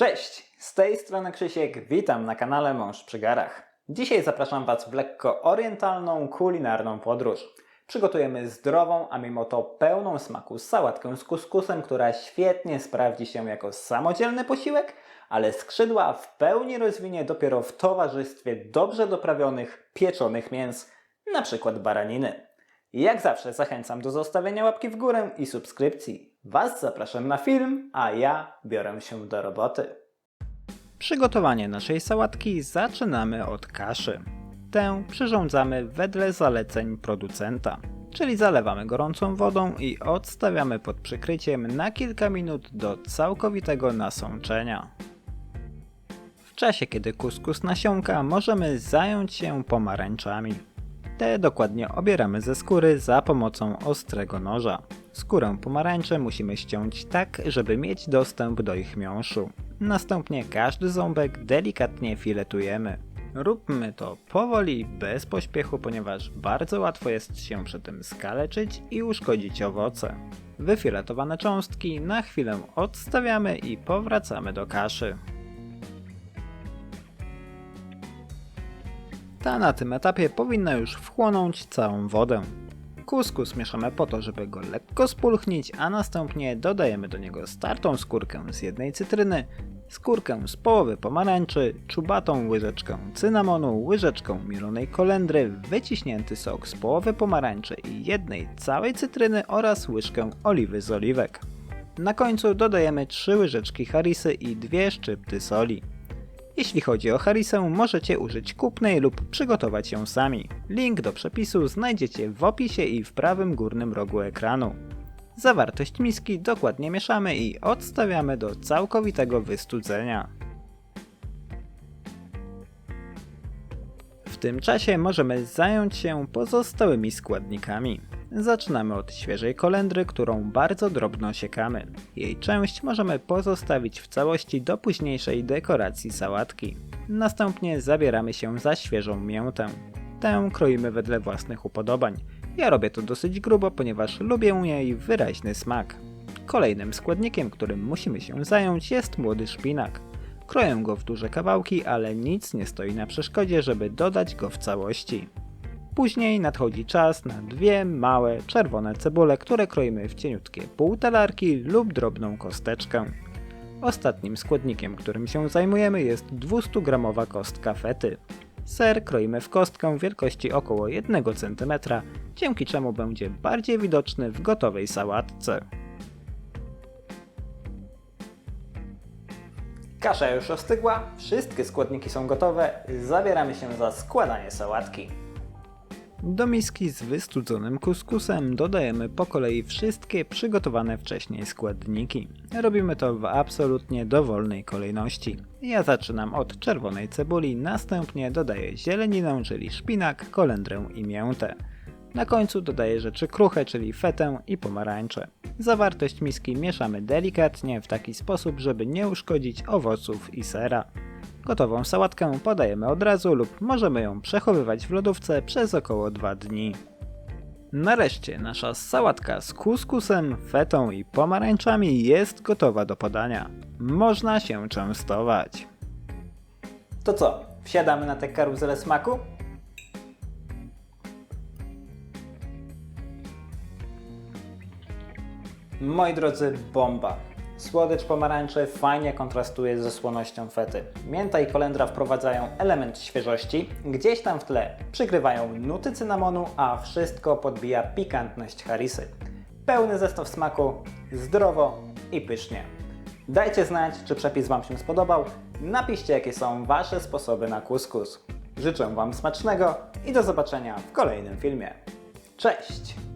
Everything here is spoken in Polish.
Cześć, z tej strony Krzysiek, witam na kanale Mąż przy garach. Dzisiaj zapraszam Was w lekko orientalną, kulinarną podróż. Przygotujemy zdrową, a mimo to pełną smaku sałatkę z kuskusem, która świetnie sprawdzi się jako samodzielny posiłek, ale skrzydła w pełni rozwinie dopiero w towarzystwie dobrze doprawionych, pieczonych mięs, przykład baraniny. Jak zawsze zachęcam do zostawienia łapki w górę i subskrypcji. Was zapraszam na film, a ja biorę się do roboty. Przygotowanie naszej sałatki zaczynamy od kaszy. Tę przyrządzamy wedle zaleceń producenta, czyli zalewamy gorącą wodą i odstawiamy pod przykryciem na kilka minut do całkowitego nasączenia. W czasie, kiedy kuskus nasiąka, możemy zająć się pomarańczami. Te dokładnie obieramy ze skóry za pomocą ostrego noża. Skórę pomarańczy musimy ściąć tak, żeby mieć dostęp do ich miąższu. Następnie każdy ząbek delikatnie filetujemy. Róbmy to powoli, bez pośpiechu, ponieważ bardzo łatwo jest się przy tym skaleczyć i uszkodzić owoce. Wyfiletowane cząstki na chwilę odstawiamy i powracamy do kaszy. Ta na tym etapie powinna już wchłonąć całą wodę. Kuskus mieszamy po to, żeby go lekko spulchnić, a następnie dodajemy do niego startą skórkę z jednej cytryny, skórkę z połowy pomarańczy, czubatą łyżeczkę cynamonu, łyżeczkę mielonej kolendry, wyciśnięty sok z połowy pomarańczy i jednej całej cytryny oraz łyżkę oliwy z oliwek. Na końcu dodajemy 3 łyżeczki harisy i 2 szczypty soli. Jeśli chodzi o harisę, możecie użyć kupnej lub przygotować ją sami. Link do przepisu znajdziecie w opisie i w prawym górnym rogu ekranu. Zawartość miski dokładnie mieszamy i odstawiamy do całkowitego wystudzenia. Tym czasie możemy zająć się pozostałymi składnikami. Zaczynamy od świeżej kolendry, którą bardzo drobno siekamy. Jej część możemy pozostawić w całości do późniejszej dekoracji sałatki. Następnie zabieramy się za świeżą miętę. Tę kroimy wedle własnych upodobań. Ja robię to dosyć grubo, ponieważ lubię jej wyraźny smak. Kolejnym składnikiem, którym musimy się zająć jest młody szpinak. Kroję go w duże kawałki, ale nic nie stoi na przeszkodzie, żeby dodać go w całości. Później nadchodzi czas na dwie małe czerwone cebule, które kroimy w cieniutkie półtalarki lub drobną kosteczkę. Ostatnim składnikiem, którym się zajmujemy jest 200 gramowa kostka fety. Ser kroimy w kostkę wielkości około 1 cm, dzięki czemu będzie bardziej widoczny w gotowej sałatce. Kasza już ostygła, wszystkie składniki są gotowe, zabieramy się za składanie sałatki. Do miski z wystudzonym kuskusem dodajemy po kolei wszystkie przygotowane wcześniej składniki. Robimy to w absolutnie dowolnej kolejności. Ja zaczynam od czerwonej cebuli, następnie dodaję zieleninę, czyli szpinak, kolendrę i miętę. Na końcu dodaję rzeczy kruche, czyli fetę i pomarańcze. Zawartość miski mieszamy delikatnie w taki sposób, żeby nie uszkodzić owoców i sera. Gotową sałatkę podajemy od razu lub możemy ją przechowywać w lodówce przez około 2 dni. Nareszcie nasza sałatka z kuskusem, fetą i pomarańczami jest gotowa do podania. Można się częstować. To co, wsiadamy na tę karuzelę smaku? Moi drodzy, bomba. Słodycz pomarańczy fajnie kontrastuje ze słonością fety. Mięta i kolendra wprowadzają element świeżości, gdzieś tam w tle przykrywają nuty cynamonu, a wszystko podbija pikantność harisy. Pełny zestaw smaku, zdrowo i pysznie. Dajcie znać, czy przepis Wam się spodobał. Napiszcie, jakie są Wasze sposoby na kuskus. Życzę Wam smacznego i do zobaczenia w kolejnym filmie. Cześć!